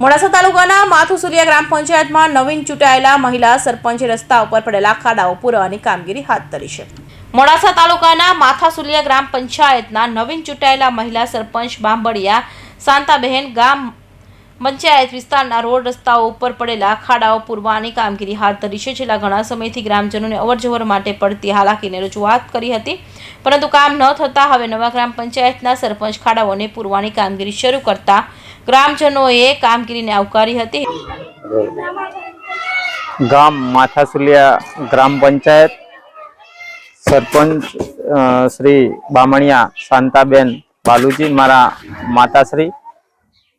મોડાસા તાલુકાના માથુસુરિયા ગ્રામ પંચાયતમાં નવીન ચૂંટાયેલા મહિલા સરપંચે રસ્તા ઉપર પડેલા ખાડાઓ પૂરવાની કામગીરી હાથ ધરી છે. મોડાસા તાલુકાના માથાસુલિયા ગ્રામ પંચાયતના નવીન ચૂંટાયેલા મહિલા સરપંચ બાંબડિયા શાંતાબહેન ગામ પંચાયત વિસ્તારના રોડ રસ્તાઓ ઉપર પડેલા ખાડાઓ પૂરવાની કામગીરી હાથ ધરી છે. છેલ્લા ઘણા સમયથી ગ્રામજનોને અવરજવર માટે પડતી હાલાકીને રજૂઆત કરી હતી. પરંતુ કામ ન થતાં હવે નવા ગ્રામ પંચાયતના સરપંચ ખાડાઓને પૂરવાની કામગીરી શરૂ કરતા ગ્રામજનોએ કામગીરીને આવકારી હતી. ગામ માથાસુલિયા ગ્રામ પંચાયત સરપંચ શ્રી બામણિયા શાંતાબેન બાલુજી, મારા માતાશ્રી,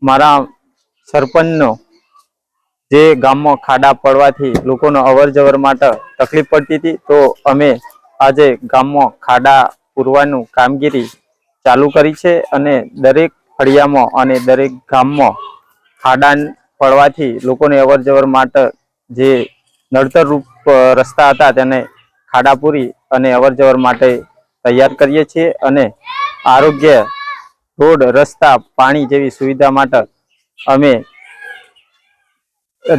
મારા સરપંચનો જે ગામમાં ખાડા પડવાથી લોકોનો અવર જવર માટે તકલીફ પડતી હતી, તો અમે આજે ગામમાં ખાડા પૂરવાનું કામગીરી ચાલુ કરી છે અને દરેક ફળિયામાં અને દરેક ગામમાં ખાડા પડવાથી લોકોને અવર જવર માટે જે નડતરરૂપ રસ્તા હતા તેને ખાડા પૂરી અને અવર જવર માટે તૈયાર કરીએ છીએ અને આરોગ્ય રોડ, રસ્તા, પાણી જેવી સુવિધા માટે અમે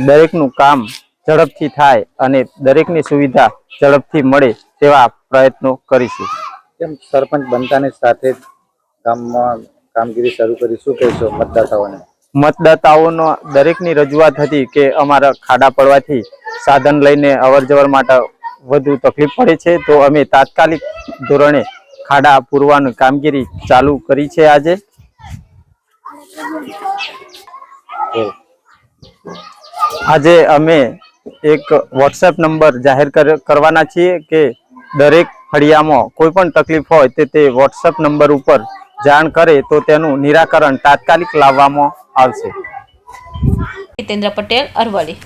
દરેકનું કામ ઝડપથી થાય અને દરેકની સુવિધા ઝડપથી મળે તેવા પ્રયત્નો કરીશું. કેમ સરપંચ બનતાની સાથે ગામમાં કામગીરી શરૂ કરી, શું કહેશો મતદાતાઓને? મતદાતાઓનો દરેકની રજૂઆત હતી કે અમારા ખાડા પડવાથી સાધન લઈને અવરજવર માટે વધુ તકલીફ પડે છે. તો અમે તાત્કાલિક ધોરણે ખાડા પૂરવાની કામગીરી ચાલુ કરી છે આજે. આજે અમે એક વોટ્સએપ નંબર જાહેર કર- કરવાના છીએ કે દરેક ફળિયામાં કોઈ પણ તકલીફ હોય તે તે વોટ્સએપ નંબર ઉપર જાણ કરે તો તેનું નિરાકરણ તાત્કાલિક લાવવામાં આવશે. જીતેન્દ્ર પટેલ અરવલ્લી.